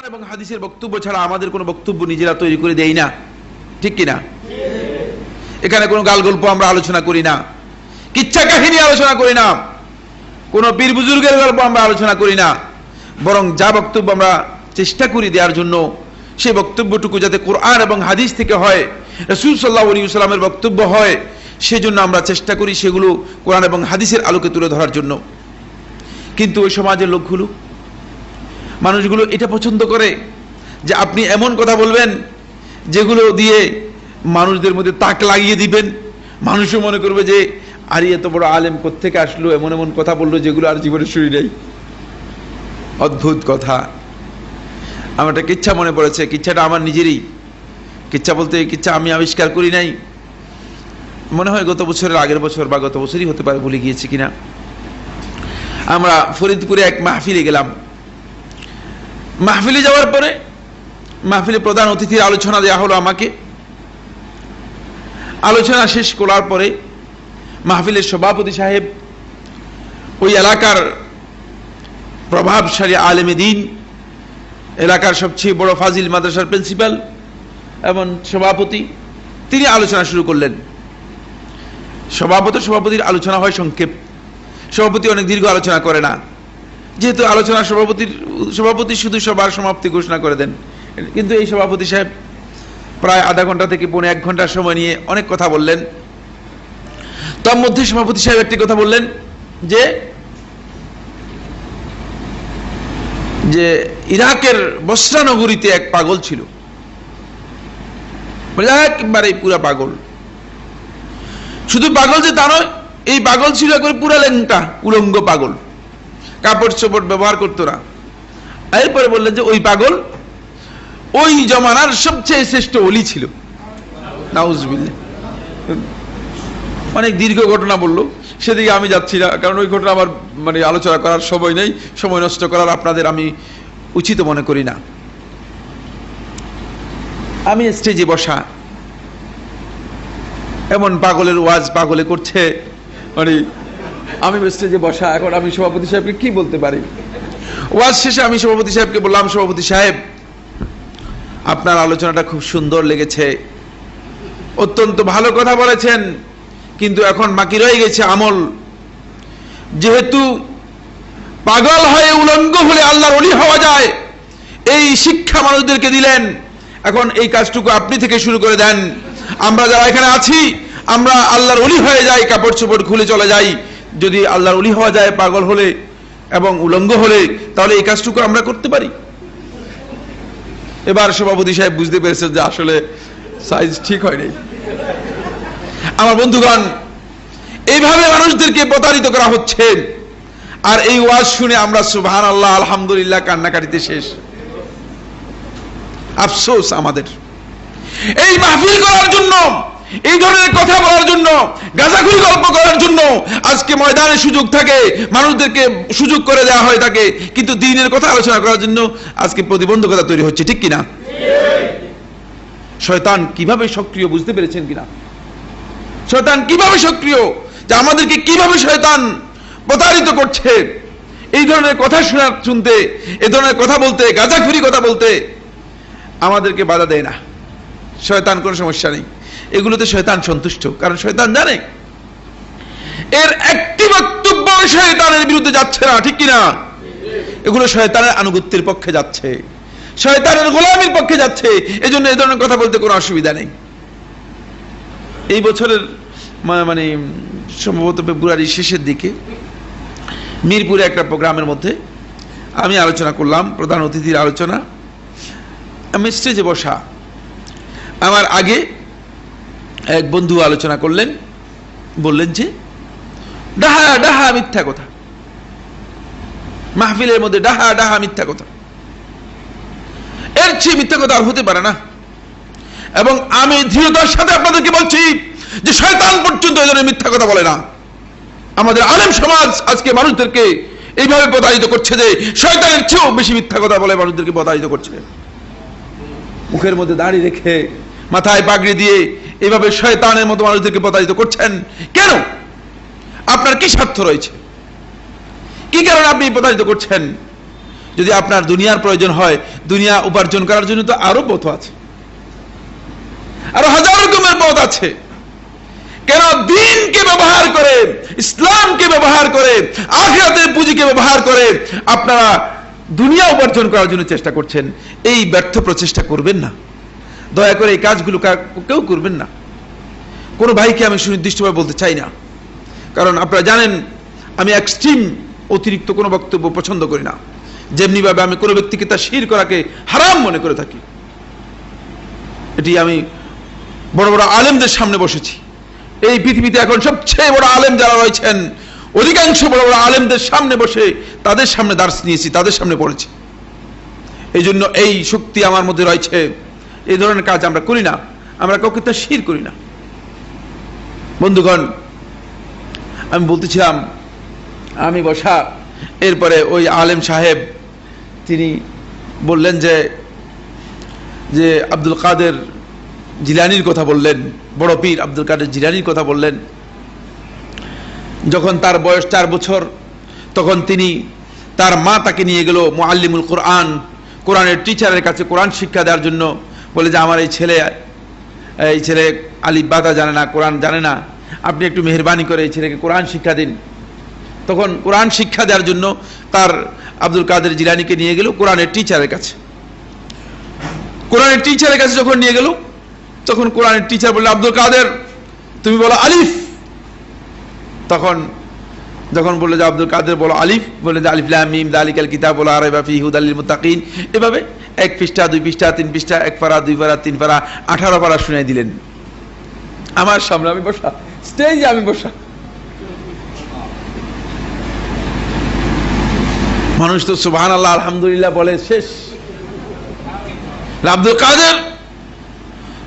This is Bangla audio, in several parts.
কোরআন এবং হাদিসের বক্তব্য ছাড়া আমাদের কোনো বক্তব্য নিজেরা তৈরি করে দেই না। ঠিক কিনা? এখানে কোনো গাল গল্প আমরা আলোচনা করি না। কিচ্ছা কাহিনী আলোচনা করি না। কোনো পীর বুজুর্গের গল্প আমরা আলোচনা করি না। বরং যা বক্তব্য আমরা চেষ্টা করি দেওয়ার জন্য, সেই বক্তব্যটুকু যাতে কোরআন এবং হাদিস থেকে হয়, রসুল সাল্লাহ আলী সাল্লামের বক্তব্য হয়, সেজন্য আমরা চেষ্টা করি সেগুলো কোরআন এবং হাদিসের আলোকে তুলে ধরার জন্য। কিন্তু ওই সমাজের লোকগুলো মানুষগুলো এটা পছন্দ করে যে আপনি এমন কথা বলবেন যেগুলো দিয়ে মানুষদের মধ্যে তাক লাগিয়ে দিবেন। মানুষও মনে করবে যে, আরে, এত বড় আলেম কোত্থেকে আসলো? এমন এমন কথা বলল যেগুলো আর জীবনে শুনি নেই। অদ্ভুত কথা। আমার একটা কিচ্ছা মনে পড়েছে। কিচ্ছাটা আমার নিজেরই। কিচ্ছা বলতে কিচ্ছা আমি আবিষ্কার করি নাই। মনে হয় গত বছরের আগের বছর বা গত বছরই হতে পারে, ভুলে গিয়েছি কিনা। আমরা ফরিদপুরে এক মাহফিলে গেলাম। মাহফিলে যাওয়ার পরে মাহফিলে প্রধান অতিথির আলোচনা দেওয়া হলো আমাকে। আলোচনা শেষ করার পরে মাহফিলের সভাপতি সাহেব, ওই এলাকার প্রভাবশালী আলেমে দিন, এলাকার সবচেয়ে বড় ফাজিল মাদ্রাসার প্রিন্সিপাল এবং সভাপতি, তিনি আলোচনা শুরু করলেন। সভাপতি সভাপতির আলোচনা হয় সংক্ষেপ। সভাপতি অনেক দীর্ঘ আলোচনা করে না। যেহেতু আলোচনা সভাপতির সভাপতি শুধু সবার সমাপ্তি ঘোষণা করে দেন। কিন্তু এই সভাপতি সাহেব প্রায় আধা ঘণ্টা থেকে পৌনে এক ঘণ্টার সময় নিয়ে অনেক কথা বললেন। তার মধ্যে সভাপতি সাহেব একটি কথা বললেন যে যে ইরাকের বসরা নগরীতে এক পাগল ছিল। একবারে পুরা পাগল। শুধু পাগল যে তা নয়, এই পাগল ছিল একবারে পুরা লেংটা উলঙ্গ পাগল। কাপড় চোপড় ব্যবহার করতো না। এরপরে বললেন যে, ওই পাগল, ওই জমানার সবচেয়ে শ্রেষ্ঠ অলি ছিল। অনেক দীর্ঘ ঘটনা বলল। সেদিকে আমি যাচ্ছি না, কারণ ওই ঘটনা আমার মানে আলোচনা করার সময় নেই, সময় নষ্ট করার আপনাদের আমি উচিত মনে করি না। আমি স্টেজে বসা, এমন পাগলের ওয়াজ পাগলে করছে মানে আমি স্টেজে বসা, এখন আমি সভাপতি সাহেবকে কি বলতে পারি? ওয়াজ শেষে আমি সভাপতি সাহেবকে বললাম, সভাপতি সাহেব, আপনার আলোচনাটা খুব সুন্দর লেগেছে। অত্যন্ত ভালো কথা বলেছেন, কিন্তু এখন বাকি রয়ে গেছে আমল। যেহেতু পাগল হয়ে উলঙ্গ হলে আল্লাহর অলি হওয়া যায়, এই শিক্ষা মানুষদেরকে দিলেন। এখন এই কাজটুকু আপনি থেকে শুরু করে দেন। আমরা যারা এখানে আছি, আমরা আল্লাহর অলি হয়ে যাই, কাপড় চোপড় খুলে চলে যাই। যদি আল্লাহর অলি হওয়া যায়, পাগল হলে এবং উলঙ্গ হলে, তাহলে এই কাজটুকু আমরা করতে পারি। এবার সভাপতি সাহেব বুঝতে পেরেছেন যে আসলে সাইজ ঠিক হয় নাই। আমার বন্ধুগণ, এইভাবে মানুষদেরকে প্রতারিত করা হচ্ছে। আর এই ওয়াজ শুনে আমরা সুবহান আল্লাহ আলহামদুলিল্লাহ, কান্নাকাটিতে শেষ। আফসোস আমাদের। এই মাহফিল করার জন্য এই ধরনের কথা বলার জন্য গাজাখুরি গল্প করার জন্য আজকে ময়দানে সুযোগ থাকে, মানুষদেরকে সুযোগ করে দেওয়া হয় থাকে, কিন্তু দিনের কথা আলোচনা করার জন্য আজকে প্রতিবন্ধকতা তৈরি হচ্ছে, ঠিক কিনা? শয়তান কীভাবে সক্রিয় বুঝতে পেরেছেন কিনা? শয়তান কীভাবে সক্রিয়? যে আমাদেরকে কীভাবে শয়তান প্রতারিত করছে? এই ধরনের কথা শোনা, শুনতে এই ধরনের কথা বলতে, গাঁজাখুরি কথা বলতে আমাদেরকে বাধা দেয় না। শয়তান কোনো সমস্যা নেই। এগুলোতে শয়তান সন্তুষ্ট, কারণ শয়তান জানে এর একটি বক্তব্য শয়তানের বিরুদ্ধে যাচ্ছে না, ঠিক কিনা? এগুলো শয়তানের আনুগত্যের পক্ষে যাচ্ছে, শয়তানের গোলামির পক্ষে যাচ্ছে, এজন্য এই ধরনের কথা বলতে কোনো অসুবিধা নেই। এই বছরের মানে সম্ভবত ফেব্রুয়ারির শেষের দিকে মিরপুরে একটা প্রোগ্রামের মধ্যে আমি আলোচনা করলাম, প্রধান অতিথির আলোচনা। আমি স্টেজে বসা। আমার আগে এক বন্ধু আলোচনা করলেন, বললেন যে, ডাহা ডাহা মিথ্যা কথা। মাহফিলের মধ্যে ডাহা ডাহা মিথ্যা কথা। এর চেয়ে মিথ্যা কথা আর হতে পারে না। এবং আমি দৃঢ়তার সাথে আপনাদেরকে বলছি যে শয়তান পর্যন্ত এই ধরনের মিথ্যা কথা বলে না। আমাদের আলেম সমাজ আজকে মানুষদেরকে এইভাবে প্রতারিত করছে যে শয়তানের চেয়েও বেশি মিথ্যা কথা বলে মানুষদেরকে প্রতারিত করছে। মুখের মধ্যে দাঁড়িয়ে রেখে মাথায় পাগড়ি দিয়ে এইভাবে শয়তানের মতো মানুষদেরকে প্রতারিত করছেন। কেন? আপনার কি স্বার্থ রয়েছে? কি কারণে আপনি প্রতারিত করছেন? যদি আপনার দুনিয়ার প্রয়োজন হয়, দুনিয়া উপার্জন করার জন্য তো আরও পথ আছে। আরও হাজার রকমের পথ আছে। কেন দিনকে ব্যবহার করে, ইসলামকে ব্যবহার করে, আখিরাতের পুঁজিকে ব্যবহার করে আপনারা দুনিয়া উপার্জন করার জন্য চেষ্টা করছেন? এই ব্যর্থ প্রচেষ্টা করবেন না। দয়া করে এই কাজগুলো কেউ করবেন না। কোনো ভাইকে আমি সুনির্দিষ্টভাবে বলতে চাই না। কারণ আপনারা জানেন, আমি এক্সট্রিম অতিরিক্ত কোনো বক্তব্য পছন্দ করি না। যেমনিভাবে আমি কোনো ব্যক্তিকে তার শির করাকে হারাম মনে করে থাকি। এটি আমি বড় বড় আলেমদের সামনে বসেছি। এই পৃথিবীতে এখন সবচেয়ে বড় আলেম যারা রয়েছেন, অধিকাংশ বড় বড় আলেমদের সামনে বসে তাদের সামনে দার্স নিয়েছি, তাদের সামনে পড়েছি। এই জন্য এই শক্তি আমার মধ্যে রয়েছে। এই ধরনের কাজ আমরা করি না। আমরা কাউকে তা শির করি না। বন্ধুগণ, আমি বলতেছিলাম, আমি বসা, এরপরে ওই আলেম সাহেব, তিনি বললেন যে যে আব্দুল কাদের জিলানির কথা বললেন, বড় পীর আব্দুল কাদের জিলানির কথা বললেন। যখন তার বয়স চার বছর, তখন তিনি তার মা তাকে নিয়ে গেল মুআল্লিমুল কোরআন, কোরআনের টিচারের কাছে কোরআন শিক্ষা দেওয়ার জন্য। বলে যে, আমার এই ছেলে এই ছেলে আলিফ বাদা জানে না, কোরআন জানে না। আপনি একটু মেহরবানি করে এই ছেলেকে কোরআন শিক্ষা দিন। তখন কোরআন শিক্ষা দেওয়ার জন্য তার আব্দুল কাদের জিলানিকে নিয়ে গেল কোরআনের টিচারের কাছে। কোরআনের টিচারের কাছে যখন নিয়ে গেল, তখন কোরআনের টিচার বলল, আব্দুল কাদের, তুমি বলো আলিফ। তখন, যখন বলল যে, আব্দুল কাদের, বলো আলিফ। বলে যে, আলিফ লাম মিম, দালিকাল কিতাব, বলো আরাইবা ফি হুদালিল মুত্তাকিন। এভাবে এক পৃষ্ঠা, দুই পৃষ্ঠা, তিন পৃষ্ঠা, এক পারা দুই পারা তিন পারা আঠারো পারা শুনাই দিলেন। আমার সামনে আমি বসা স্টেজে আমি বসা। মানুষ তো সুবহান আল্লাহ আলহামদুলিল্লাহ বলে, শেষ। আব্দুল কাদের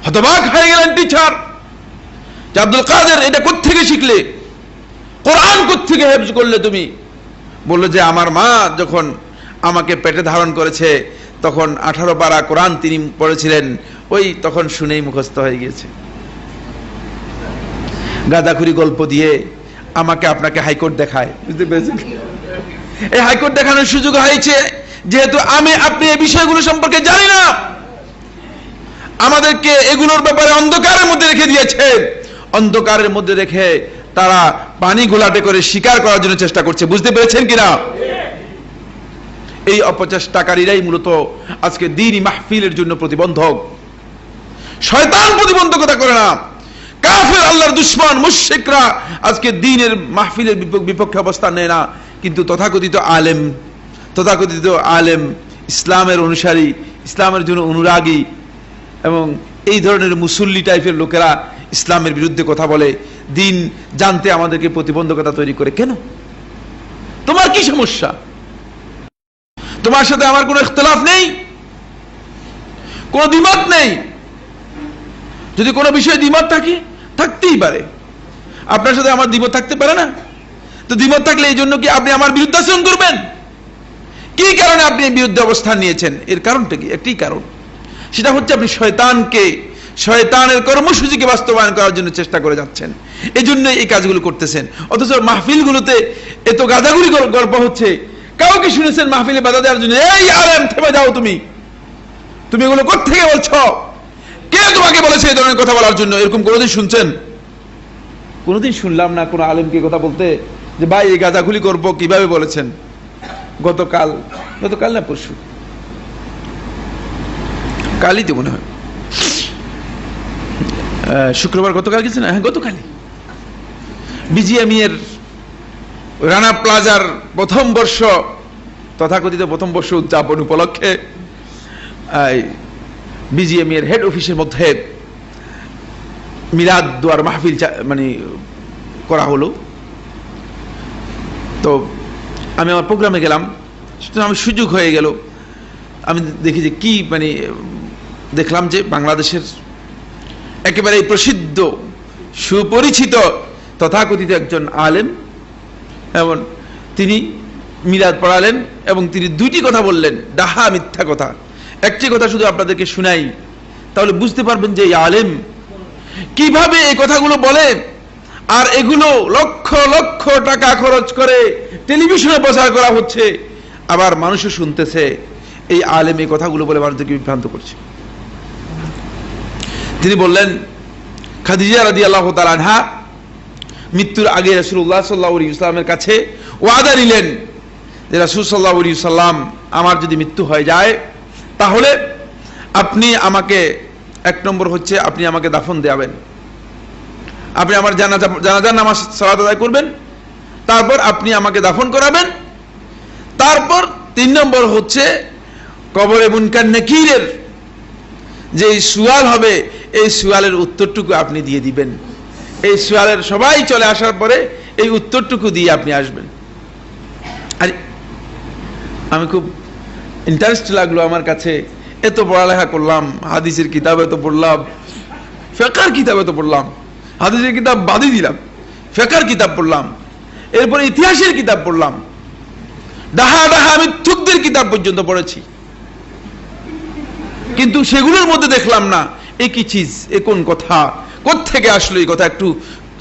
হতবাক হয়ে গেলেন টিচার আব্দুল কাদের, এটা কোত্থেকে শিখলে? কোরআন কোত্থেকে হেফজ করলে তুমি? বলল যে, আমার মা যখন আমাকে পেটে ধারণ করেছে তখন আঠারো পারা কোরআন তিনি পড়েছিলেন, ওই তখন শুনেই মুখস্থ হয়ে গিয়েছে। গাদাখুরি গল্প দিয়ে আমাকে আপনাকে হাইকোর্ট দেখায়। বুঝতে পেরেছেন? এই হাইকোর্ট দেখানোর সুযোগ হয়েছে, যেহেতু আমি, আপনি এই বিষয়গুলো সম্পর্কে জানি না। আমাদেরকে এগুলোর ব্যাপারে অন্ধকারের মধ্যে রেখে দিয়েছে। অন্ধকারের মধ্যে রেখে তারা পানি গোলাটে করে শিকার করার জন্য চেষ্টা করছে। বুঝতে পেরেছেন কিনা? এই অপচেষ্টাকারীরাই মূলত আজকে দিনই মাহফিলের জন্য প্রতিবন্ধক। শয়তান প্রতিবন্ধকতা করে না। কাফের, আল্লাহর দুশ্মন, মুশরিকরা আজকে দিনের মাহফিলের বিপ- বিপক্ষে অবস্থান নেয় না। কিন্তু তথাকথিত আলেম তথাকথিত আলেম ইসলামের অনুসারী, ইসলামের জন্য অনুরাগী এবং এই ধরনের মুসল্লি টাইপের লোকেরা ইসলামের বিরুদ্ধে কথা বলে, দিন জানতে আমাদেরকে প্রতিবন্ধকতা তৈরি করে। কেন? তোমার কি সমস্যা? তোমার সাথে আমার কোনো ইখতলাফ নেই? কোনো দ্বিমত নেই? যদি কোনো বিষয়ে দ্বিমত থাকে, থাকতেই পারে। আপনার সাথে আমার দ্বিমত থাকতে পারে না। তো দ্বিমত থাকলে এই জন্য কি আপনি আমার বিরুদ্ধে আচরণ করবেন? কি কারণে আপনি বিরুদ্ধে অবস্থান নিয়েছেন? এর কারণটা কি? একটি কারণ। সেটা হচ্ছে আপনি শয়তানকে, শয়তানের কর্মসূচিকে বাস্তবায়ন করার জন্য চেষ্টা করে যাচ্ছেন। এই জন্য এই কাজগুলো করতেছেন। অথচ মাহফিলগুলোতে এত গাদাগুলি গল্প হচ্ছে। কাউকে শুনেছেন মাহফিলে বাধা দেওয়ার জন্য? এই আলেম, থেমে যাও তুমি। তুমি এগুলো কোথেকে বলছো? কে তোমাকে বলেছে এই ধরনের কথা বলার জন্য? এরকম কোনোদিন শুনছেন? কোনোদিন শুনলাম না কোনো আলেমকে কথা বলতে? যে ভাই, এই গাদাগুলি করব, কীভাবে বলেছেন? গতকাল গতকাল না পরশু? কালই তো মনে হয়। শুক্রবার গতকাল গেছে না? হ্যাঁ গতকালই। বিজিএমই এর রানা প্লাজার প্রথম বর্ষ, তথাকথিত প্রথম বর্ষ উদযাপন উপলক্ষে বিজিএমই এর হেড অফিসের মধ্যে মিলাদ দুয়ার মাহফিল মানে করা হলো। তো আমি আমার প্রোগ্রামে গেলাম। সুতরাং আমি সুযোগ হয়ে গেল। আমি দেখি যে কি মানে দেখলাম যে বাংলাদেশের একেবারে প্রসিদ্ধ, সুপরিচিত, তথাকথিত একজন আলেম এবং তিনি মিলাদ পড়ালেন এবং তিনি দুইটি কথা বললেন। ডাহা মিথ্যা কথা। একটি কথা শুধু আপনাদেরকে শুনাই। তাহলে বুঝতে পারবেন যে আলেম কীভাবে এই কথাগুলো বলে আর এগুলো লক্ষ লক্ষ টাকা খরচ করে টেলিভিশনে প্রচার করা হচ্ছে। আবার মানুষও শুনতেছে এই আলেম এই কথাগুলো বলে মানুষদেরকে বিভ্রান্ত করছে। তিনি বললেন, খাদিজা রাদি আল্লাহ তালানহা মৃত্যুর আগে রসুল্লাহ সাল্লাহ ইসলামের কাছে ওয়াদা নিলেন যে রাসুল সাল্লাহ সাল্লাম আমার যদি মৃত্যু হয়ে যায়, তাহলে আপনি আমাকে, এক নম্বর হচ্ছে আপনি আমাকে দাফন দেওয়াবেন আপনি আমার জানাজা, জানাজার নামাজ সালাত আদায় করবেন, তারপর আপনি আমাকে দাফন করাবেন। তারপর তিন নম্বর হচ্ছে কবরে মুনকার নকিরের যে সুয়াল হবে, এই সুয়ালের উত্তরটুকু আপনি দিয়ে দিবেন। এই সুয়ালের সবাই চলে আসার পরে এই উত্তরটুকু দিয়ে আপনি আসবেন। আর, আমি খুব ইন্টারেস্ট লাগল আমার কাছে। এত পড়ালেখা করলাম, হাদিসের কিতাব এত পড়লাম, ফেকার কিতাব এত পড়লাম, হাদিসের কিতাব বাদই দিলাম, ফেকার কিতাব পড়লাম, এরপরে ইতিহাসের কিতাব পড়লাম, ডাহা ডাহা আমি থুকদের কিতাব পর্যন্ত পড়েছি। কিন্তু সেগুলোর মধ্যে দেখলাম না, এ কি চিজ, এ কোন কথা? থেকে আসলো এই কথা? একটু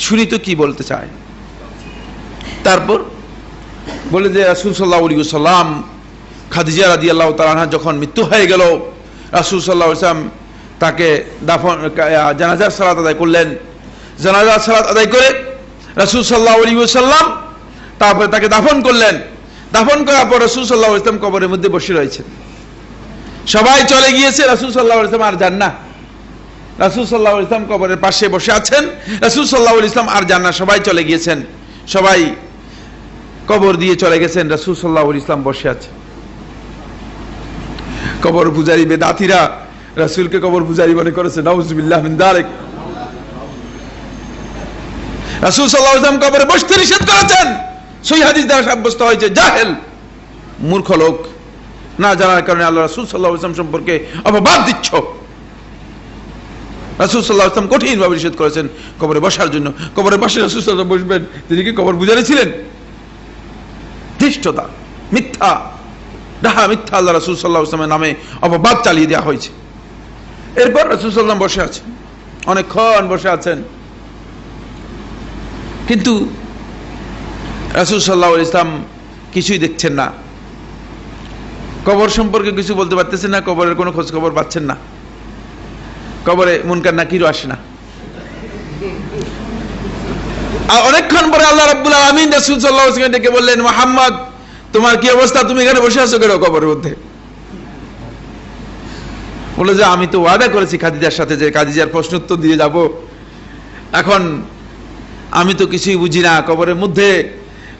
শুনি তো কি বলতে চায়। তারপর বলে যে রাসুল সাল্লাহ সাল্লাম খাদিজা রাদি আল্লাহ তালাহা যখন মৃত্যু হয়ে গেল, রাসুল সাল্লাহ ইসলাম তাকে দাফন, জানাজার সালাত আদায় করলেন। জানাজার সালাত আদায় করে রাসুল সাল্লাহ সাল্লাম তারপরে তাকে দাফন করলেন। দাফন করার পর রসুল সাল্লাহ ইসলাম কবরের মধ্যে বসে রয়েছেন। সবাই চলে গিয়েছে রাসুল সাল্লাহ ইসলাম আর যান না। রাসুল ইসলাম কবরের পাশে বসে আছেন। রাসুল সাল্লাহ ইসলাম আর যান না সবাই চলে গিয়েছেন। সবাই কবর দিয়ে চলে গেছেন। রাসুল ইসলাম বসে আছে। কবর পূজারী বেদাতিরা রাসুলকে কবর পূজারী মনে করেছে সাল্লাহ ইসলাম কবরে বসতে নিষেধ করেছেন। সই হাদিস দ্বারা সাব্যস্ত হয়েছে, জাহেল, মূর্খ লোক। না জানার কারণে আল্লাহ রাসুল সাল্লাহ ইসলাম সম্পর্কে অপবাদ দিচ্ছ। রাসুল সাল্লাহ ইসলাম কঠিন ভাবে নিষেধ করেছেন কবরে বসার জন্য। কবরে বসে রাসুল সাল্লাহ বসবেন, তিনি কি কবর বুঝারে ছিলেন? ধৃষ্টতা, মিথ্যা। ডাহা মিথ্যা আল্লাহ রাসুল সাল্লাহ ইসলামের নামে অপবাদ চালিয়ে দেওয়া হয়েছে। এরপর রাসুল সাল্লাম বসে আছেন, অনেকক্ষণ বসে আছেন। কিন্তু রাসুল সাল্লাহ ইসলাম কিছুই দেখছেন না। কবর সম্পর্কে কিছু বলতে পারতেছেন না, কবরের কোনো খোঁজ খবর পাচ্ছেন না। কবরে মুনকার নাকিরও আসে না। অনেকক্ষণ পরে আল্লাহ রাব্বুল আলামিন রাসূল সাল্লাল্লাহু আলাইহি ডেকে বললেন, মুহাম্মদ, তোমার কি অবস্থা? তুমি এখানে বসে আছো কেন কবরের মধ্যে? বলে যে, আমি তো ওয়াদা করেছি খাদিজার সাথে যে খাদিজার প্রশ্ন উত্তর দিয়ে যাব। এখন আমি তো কিছুই বুঝি না কবরের মধ্যে।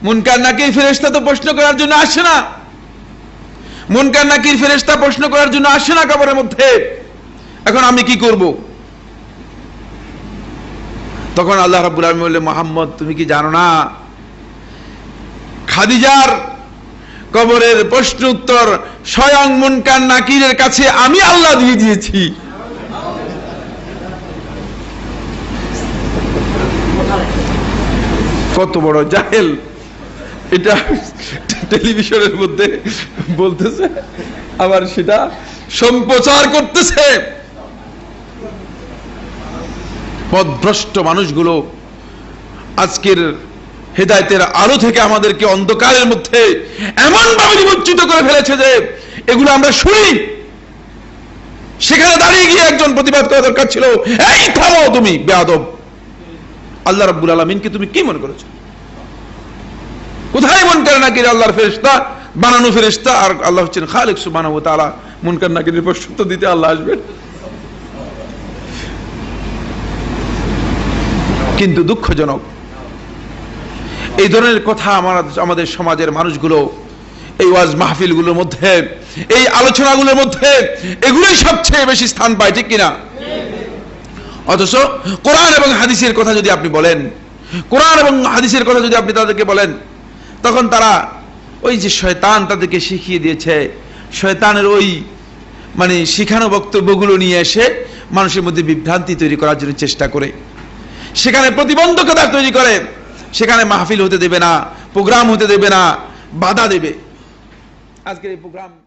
মুনকার নাকির ফেরেশতা তো প্রশ্ন করার জন্য আসে না। মুনকার নাকির ফেরেশতা প্রশ্ন করার জন্য আসে না কবরের মধ্যে। এখন আমি কি করব? তখন আল্লাহ রাব্বুল আলামিন বললেন, মোহাম্মদ, তুমি কি জানো না? খাদিজার কবরের প্রশ্ন উত্তর স্বয়ং মুনকার নাকিরের কাছে আমি আল্লাহ দিয়ে দিয়েছি। কত বড় জাহেল। এটা টেলিভিশনের মধ্যে বলতেছে, আবার সেটা সম্প্রচার করতেছে। পদভ্রষ্ট মানুষগুলো আজকের হেদায়তের আলো থেকে আমাদেরকে অন্ধকারের মধ্যে এমন ভাবে নিমজ্জিত করে ফেলেছে যে এগুলো আমরা শুনি। সেখানে দাঁড়িয়ে গিয়ে একজন প্রতিবাদ করা দরকার ছিল, এই থামো তুমি, বেয়াদব। আল্লাহ রাব্বুল আলমিনকে তুমি কি মনে করেছ? কোথায় মন করে নাকি আল্লাহর ফেরেস্তা বানানো ফেরেস্তা আর আল্লাহ হচ্ছেন খালেক তারা মন করে নাকি দিতে আল্লাহ আসবেন। কিন্তু দুঃখজনক। এই ধরনের কথা আমার, আমাদের সমাজের মানুষগুলো, এই ওয়াজ মাহফিলগুলোর মধ্যে, এই আলোচনাগুলোর মধ্যে, এগুলোই সবচেয়ে বেশি স্থান পায়, ঠিক কিনা? অথচ কোরআন এবং হাদিসের কথা যদি আপনি বলেন, কোরআন এবং হাদিসের কথা যদি আপনি তাদেরকে বলেন, তখন তারা ওই যে শয়তান তাদেরকে শিখিয়ে দিয়েছে, শয়তানের ওই মানে শিখানো বক্তব্যগুলো নিয়ে এসে মানুষের মধ্যে বিভ্রান্তি তৈরি করার জন্য চেষ্টা করে। সেখানে প্রতিবন্ধকতা তৈরি করে। সেখানে মাহফিল হতে দেবে না, প্রোগ্রাম হতে দেবে না, বাধা দেবে। আজকের এই প্রোগ্রাম